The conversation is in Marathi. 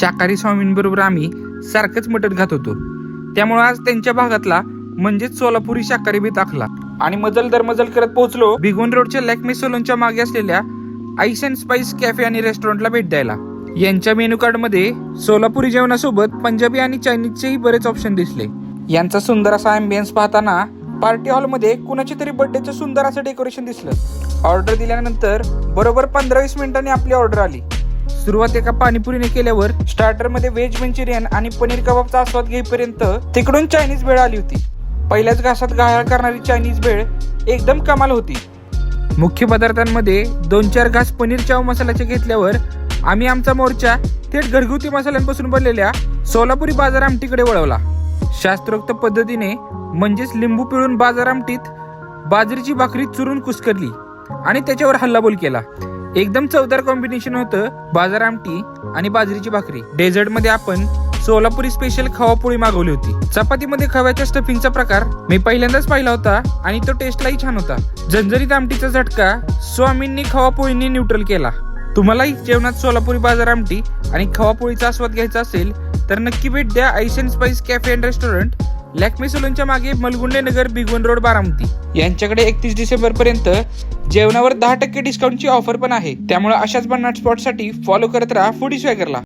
शाकाहारी स्वामींबरोबर आम्ही सारखंच मटण खात होतो. त्यामुळे आज त्यांच्या भागातला म्हणजेच सोलापुरी शाकाहारी बी दाखला. आणि मजल दर मजल करत पोहोचलो भिगवण रोडच्या लॅकमे सोलोनच्या मागे असलेल्या आईस अँड स्पाइस कॅफे आणि रेस्टॉरंटला भेट द्यायला. यांच्या मेनू कार्डमध्ये सोलापुरी जेवणासोबत पंजाबी आणि चायनीजचेही बरेच ऑप्शन दिसले. यांचा सुंदर असा अँबियन्स पाहताना पार्टी हॉलमध्ये कुणाच्या तरी बर्थडेचं सुंदर असं डेकोरेशन दिसलं. ऑर्डर दिल्यानंतर बरोबर पंधरा वीस मिनिटांनी आपली ऑर्डर आली. सुरुवात एका पाणीपुरीने केल्यावर स्टार्टरमध्ये व्हेज मंचुरियन आणि पनीर कबाबचा आस्वाद घेईपर्यंत तिकडून चायनीज भेळ आली होती. पहिल्याच घासात गाळा करणारी चायनीज भेळ एकदम कमाल होती. मुख्य पदार्थांमध्ये दोन चार घास पनीर चाव मसाल्याचे घेतल्यावर आम्ही आमचा मोर्चा थेट घरगुती मसाल्यांपासून बनलेल्या सोलापुरी बाजार आमटीकडे वळवला. शास्त्रोक्त पद्धतीने म्हणजेच लिंबू पिळून बाजार आमटीत बाजरीची भाकरी चुरून कुसकरली आणि त्याच्यावर हल्लाबोल केला. एकदम चवदार कॉम्बिनेशन होतं बाजार आमटी आणि बाजरीची भाकरी. डेझर्टमध्ये आपण सोलापुरी स्पेशल खवापोळी मागवली होती. चपातीमध्ये खव्याच्या स्टफिंगचा प्रकार मी पहिल्यांदाच पाहिला होता आणि तो टेस्टलाही छान होता. झंझरीत आमटीचा झटका स्वामींनी खवापोळींनी न्यूट्रल केला. तुम्हालाही जेवणात सोलापुरी बाजार आमटी आणि खवापोळीचा आस्वाद घ्यायचा असेल तर नक्की भेट द्या ice and spice cafe and restaurant Lakme सलूनच्या मागे मलगुंडे नगर भिगवण रोड बारामती. यांच्याकडे एकतीस डिसेंबर पर्यंत जेवणावर दहा टक्के डिस्काउंटची ऑफर पण आहे. त्यामुळे अशाच भन्नाट स्पॉटसाठी फॉलो करत राहा फूडी स्वॅगरला